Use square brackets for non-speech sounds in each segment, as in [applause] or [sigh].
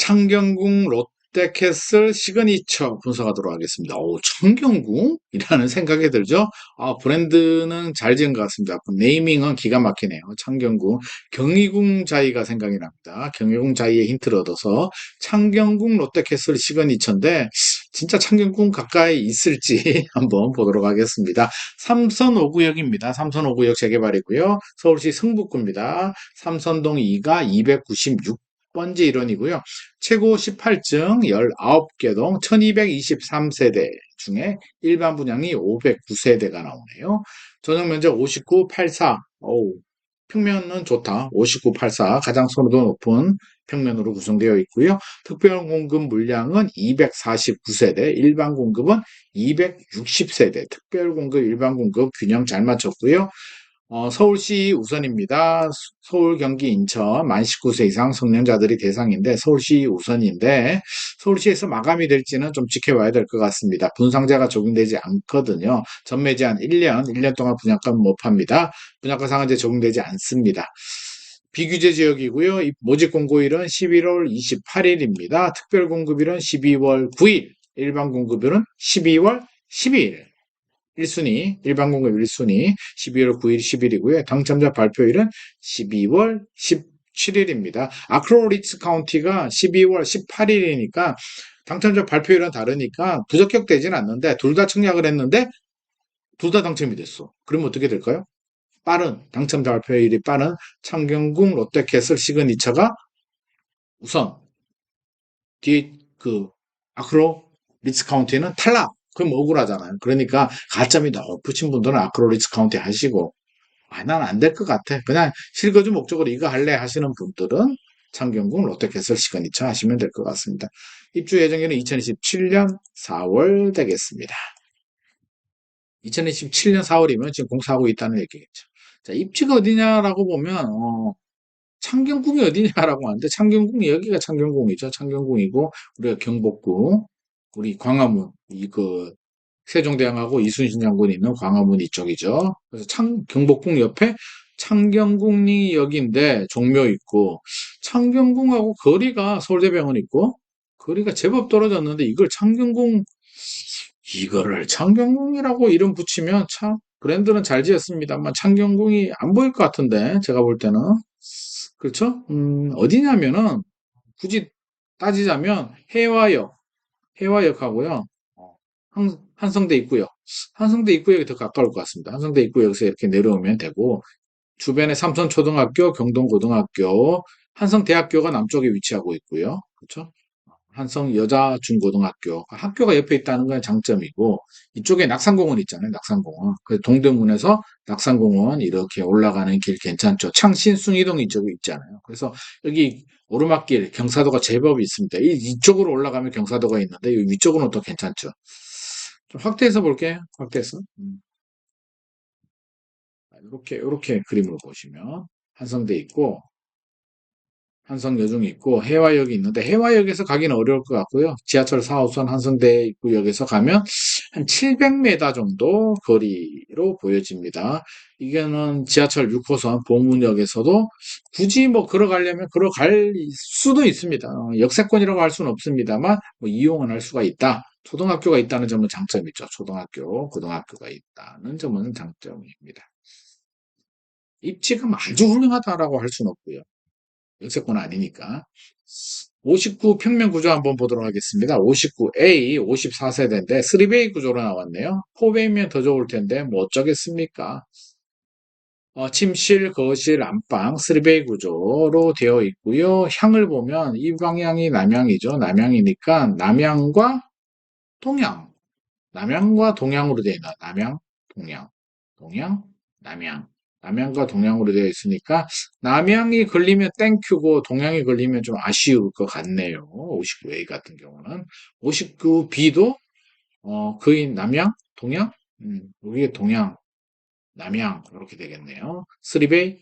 창경궁 롯데캐슬 시그니처 분석하도록 하겠습니다. 오, 창경궁이라는 [laughs] 생각이 들죠? 아, 브랜드는 잘 지은 것 같습니다. 네이밍은 기가 막히네요. 창경궁. 경희궁 자이가 생각이 납니다. 경희궁 자이의 힌트를 얻어서 창경궁 롯데캐슬 시그니처인데 진짜 창경궁 가까이 있을지 [laughs] 한번 보도록 하겠습니다. 삼선 5구역입니다. 삼선 5구역 재개발이고요. 서울시 승북구입니다. 삼선동 2가 296 번째 일원이고요. 최고 18층 19개 동 1223세대 중에 일반 분양이 509세대가 나오네요. 전용 면적 5984. 어우, 평면은 좋다. 5984 가장 선호도 높은 평면으로 구성되어 있고요. 특별 공급 물량은 249세대, 일반 공급은 260세대, 특별 공급, 일반 공급 균형 잘 맞췄고요. 어, 서울시 우선입니다. 서울, 경기, 인천 만 19세 이상 성년자들이 대상인데 서울시 우선인데 서울시에서 마감이 될지는 좀 지켜봐야 될 것 같습니다. 분상자가 적용되지 않거든요. 전매 제한 1년, 1년 동안 분양가 못 팝니다. 분양가 상한제 적용되지 않습니다. 비규제 지역이고요. 모집 공고일은 11월 28일입니다. 특별 공급일은 12월 9일, 일반 공급일은 12월 12일. 1순위, 일반 공급 1순위 12월 9일, 10일이고요. 당첨자 발표일은 12월 17일입니다. 아크로리츠 카운티가 12월 18일이니까 당첨자 발표일은 다르니까 부적격되지는 않는데 둘 다 청약을 했는데 둘 다 당첨이 됐어. 그러면 어떻게 될까요? 빠른 당첨자 발표일이 빠른 창경궁 롯데캐슬 시그니처가 우선 뒤에 그 아크로 리츠 카운티는 탈락. 그럼 억울하잖아요. 그러니까 가점이 높으신 분들은 아크로 리츠 카운티 하시고 아, 난 안 될 것 같아. 그냥 실거주 목적으로 이거 할래 하시는 분들은 창경궁 롯데캐슬 시그니처 하시면 될 것 같습니다. 입주 예정일은 2027년 4월 되겠습니다. 2027년 4월이면 지금 공사하고 있다는 얘기겠죠. 자, 입지가 어디냐라고 보면 어, 창경궁이 어디냐라고 하는데 창경궁이 여기가 창경궁이죠. 창경궁이고 우리가 경복궁 우리 광화문, 이그 세종대왕하고 이순신 장군이 있는 광화문 이쪽이죠. 그래서 창, 경복궁 옆에 창경궁역인데 종묘 있고 창경궁하고 거리가 서울대병원 있고 거리가 제법 떨어졌는데 이걸 창경궁 이거를 창경궁이라고 이름 붙이면 참 브랜드는 잘 지었습니다만 창경궁이 안 보일 것 같은데 제가 볼 때는 그렇죠? 음, 어디냐면은 굳이 따지자면 해화역 해화역하고요. 어, 한, 한성대 입구역. 한성대 입구역이 더 가까울 것 같습니다. 한성대 입구역에서 이렇게 내려오면 되고 주변에 삼선초등학교, 경동고등학교, 한성대학교가 남쪽에 위치하고 있고요. 그렇죠? 한성 여자 중고등학교. 학교가 옆에 있다는 건 장점이고 이쪽에 낙산공원 있잖아요 낙산공원. 그 동대문에서 낙산공원 이렇게 올라가는 길 괜찮죠. 창신숭이동 이쪽에 있잖아요. 그래서 여기 오르막길 경사도가 제법 있습니다. 이, 이쪽으로 올라가면 경사도가 있는데 이 위쪽으로는 또 괜찮죠. 좀 확대해서 볼게요. 확대해서. 음. 이렇게 이렇게 그림을 보시면 한성대 있고 한성여중이 있고 해화역이 있는데 해화역에서 가기는 어려울 것 같고요. 지하철 4호선 한성대 입구역에서 가면 한 700m 정도 거리로 보여집니다. 이게는 지하철 6호선 보문역에서도 굳이 뭐 걸어가려면 걸어갈 수도 있습니다. 어, 역세권이라고 할 수는 없습니다만 뭐 이용은 할 수가 있다. 초등학교가 있다는 점은 장점이죠. 초등학교, 고등학교가 있다는 점은 장점입니다. 입지가 아주 훌륭하다라고 할 수는 없고요. 역세권 아니니까. 59 평면 구조 한번 보도록 하겠습니다. 59A 54세대인데 3베이 구조로 나왔네요. 4베이면 더 좋을 텐데 뭐 어쩌겠습니까? 어, 침실, 거실, 안방 3베이 구조로 되어 있고요. 향을 보면 이 방향이 남향이죠. 남향이니까 남향과 동향 남향과 동향으로 되어 있나? 남향, 동향, 동향, 남향 남양과 동양으로 되어 있으니까 남양이 걸리면 땡큐고 동양이 걸리면 좀 아쉬울 것 같네요. 59A 같은 경우는 59B도 어, 거의 남양, 동양, 음, 여기에 동양, 남양 이렇게 되겠네요. 3베이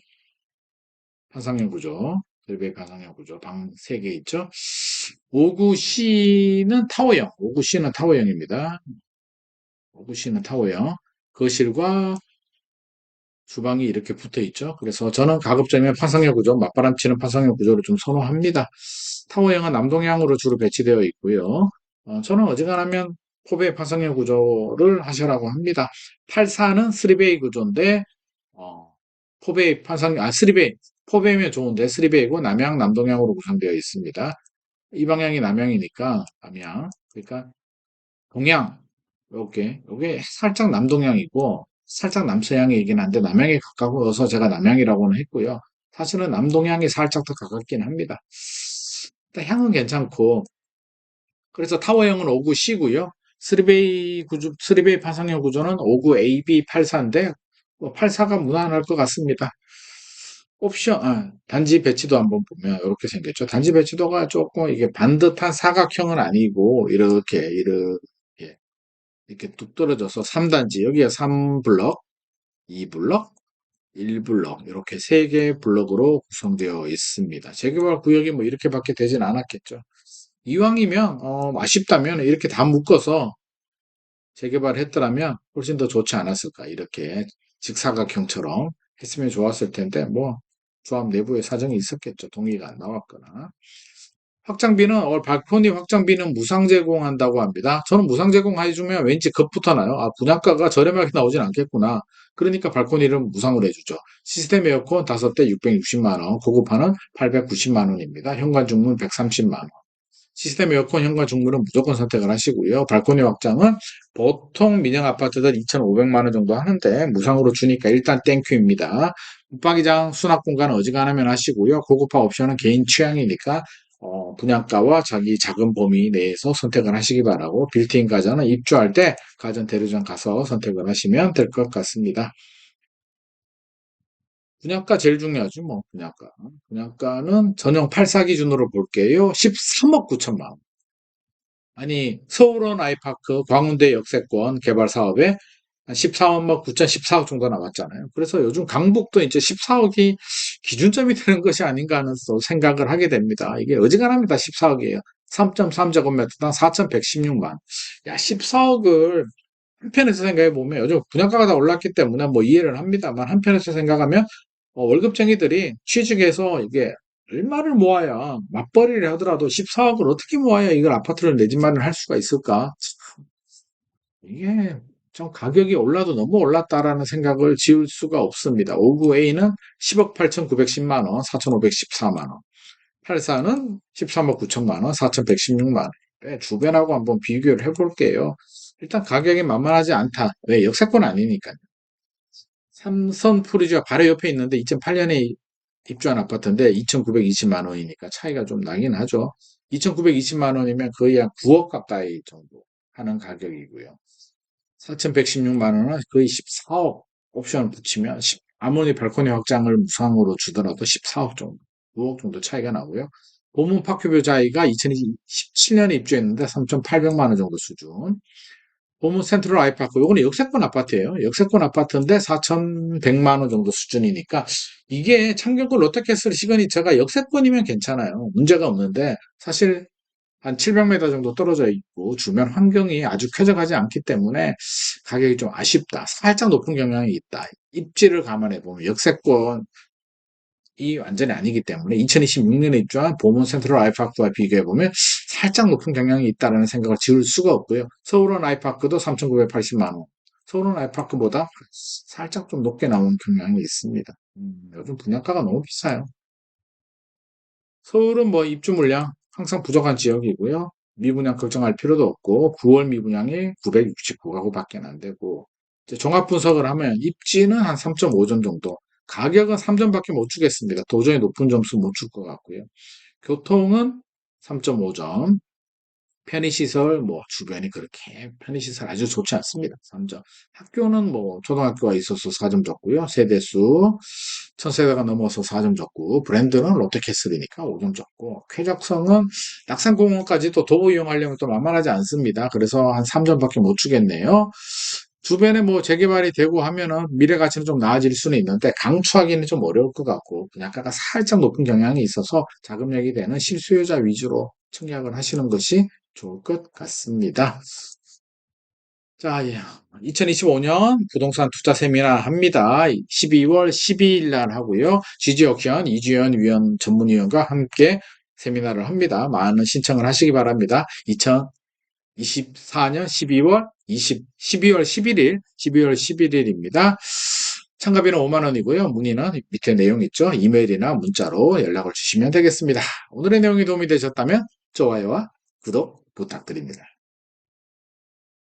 판상형 구조, 3베이 판상형 구조 방 3개 있죠. 59C는 타워형, 59C는 타워형입니다. 59C는 타워형. 거실과 주방이 이렇게 붙어 있죠. 그래서 저는 가급적이면 파성형 구조, 맞바람치는 파성형 구조를 좀 선호합니다. 타워형은 남동향으로 주로 배치되어 있고요. 어, 저는 어지간하면 포베이 파성형 구조를 하시라고 합니다. 84는 3베이 구조인데 어, 포베이 파성 아 3베이 포베이면 좋은데 3베이고 남향 남동향으로 구성되어 있습니다. 이 방향이 남향이니까 남향 그러니까 동향 요게 요게 살짝 남동향이고 살짝 남서향이긴 한데 남향에 가까워서 제가 남향이라고는 했고요. 사실은 남동향이 살짝 더 가깝긴 합니다. 일단 향은 괜찮고 그래서 타워형은 59C고요. 3베이 구조, 3베이 파상형 구조는 59AB84인데 뭐 84가 무난할 것 같습니다. 옵션, 아, 단지 배치도 한번 보면 이렇게 생겼죠. 단지 배치도가 조금 이게 반듯한 사각형은 아니고 이렇게 이렇게 이렇게 뚝 떨어져서 3단지 여기가 3블럭, 2블럭, 1블럭 이렇게 3개의 블럭으로 구성되어 있습니다. 재개발 구역이 뭐 이렇게밖에 되진 않았겠죠. 이왕이면 어, 아쉽다면 이렇게 다 묶어서 재개발했더라면 훨씬 더 좋지 않았을까 이렇게 직사각형처럼 했으면 좋았을 텐데 뭐 조합 내부에 사정이 있었겠죠. 동의가 안 나왔거나 확장비는 어, 발코니 확장비는 무상 제공한다고 합니다. 저는 무상 제공해주면 왠지 겁부터 나요. 아 분양가가 저렴하게 나오진 않겠구나. 그러니까 발코니를 무상으로 해주죠. 시스템 에어컨 5대 660만원, 고급화는 890만원입니다. 현관 중문 130만원. 시스템 에어컨 현관 중문은 무조건 선택을 하시고요. 발코니 확장은 보통 민영 아파트들 2,500만 원 정도 하는데 무상으로 주니까 일단 땡큐입니다. 붙박이장 수납 공간 어지간하면 하시고요. 고급화 옵션은 개인 취향이니까 어, 분양가와 자기 자금 범위 내에서 선택을 하시기 바라고 빌트인 가전은 입주할 때 가전 대리점 가서 선택을 하시면 될 것 같습니다. 분양가 제일 중요하죠, 뭐, 분양가. 분양가는 전용 84 기준으로 볼게요. 13억 9천만 원. 아니, 서울원 아이파크 광운대 역세권 개발 사업에 한 14억 9천 14억 정도 나왔잖아요. 그래서 요즘 강북도 이제 14억이 기준점이 되는 것이 아닌가 하는 또 생각을 하게 됩니다. 이게 어지간합니다. 14억이에요. 3.3제곱미터당 4,116만. 야, 14억을 한편에서 생각해 보면 요즘 분양가가 다 올랐기 때문에 뭐 이해를 합니다만 한편에서 생각하면 어, 월급쟁이들이 취직해서 이게 얼마를 모아야 맞벌이를 하더라도 14억을 어떻게 모아야 이걸 아파트를 내 집만을 할 수가 있을까? 참, 이게 좀 가격이 올라도 너무 올랐다라는 생각을 지울 수가 없습니다. 59A는 10억 8,910만 원, 4,514만 원. 84는 13억 9천만 원, 4,116만 원. 두 배라고 한번 비교를 해볼게요. 일단 가격이 만만하지 않다. 왜? 역세권 아니니까요. 삼선 푸르지오 바로 옆에 있는데 2008년에 입주한 아파트인데 2,920만 원이니까 차이가 좀 나긴 하죠. 2,920만 원이면 거의 한 9억 가까이 정도 하는 가격이고요. 4,116만 원은 거의 14억 옵션을 붙이면 아무리 발코니 확장을 무상으로 주더라도 14억 정도, 9억 정도 차이가 나고요. 보문 파큐뷰 자이가 2017년에 입주했는데 3,800만 원 정도 수준. 보문 센트럴 아이파크, 요거는 역세권 아파트예요. 역세권 아파트인데 4,100만 원 정도 수준이니까 이게 창경구 롯데캐슬 시그니처가 역세권이면 괜찮아요. 문제가 없는데 사실 한 700m 정도 떨어져 있고 주변 환경이 아주 쾌적하지 않기 때문에 가격이 좀 아쉽다. 살짝 높은 경향이 있다. 입지를 감안해 보면 역세권 이 완전히 아니기 때문에 2026년에 입주한 보문 센트럴 아이파크와 비교해 보면 살짝 높은 경향이 있다는 생각을 지울 수가 없고요. 서울원 아이파크도 3,980만 원. 서울원 아이파크보다 살짝 좀 높게 나온 경향이 있습니다. 음, 요즘 분양가가 너무 비싸요. 서울은 뭐 입주 물량 항상 부족한 지역이고요. 미분양 걱정할 필요도 없고 9월 미분양이 969가구밖에 안 되고 종합 분석을 하면 입지는 한 3.5점 정도 가격은 3점밖에 못 주겠습니다. 도저히 높은 점수 못 줄 것 같고요. 교통은 3.5점. 편의시설, 뭐, 주변이 그렇게 편의시설 아주 좋지 않습니다. 3점. 학교는 뭐, 초등학교가 있어서 4점 줬고요. 세대수, 1000세대가 넘어서 4점 줬고, 브랜드는 롯데캐슬이니까 5점 줬고, 쾌적성은 낙산공원까지 또 도보 이용하려면 또 만만하지 않습니다. 그래서 한 3점밖에 못 주겠네요. 주변에 뭐 재개발이 되고 하면은 미래 가치는 좀 나아질 수는 있는데 강추하기는 좀 어려울 것 같고 분양가가 살짝 높은 경향이 있어서 자금력이 되는 실수요자 위주로 청약을 하시는 것이 좋을 것 같습니다. 자, 예. 2025년 부동산 투자 세미나 합니다. 12월 12일 날 하고요. 지지옥션 이주연 위원 전문위원과 함께 세미나를 합니다. 많은 신청을 하시기 바랍니다. 2024년 12월 20, 12월 11일, 12월 11일입니다. 참가비는 5만 원이고요. 문의는 밑에 내용 있죠. 이메일이나 문자로 연락을 주시면 되겠습니다. 오늘의 내용이 도움이 되셨다면 좋아요와 구독 부탁드립니다.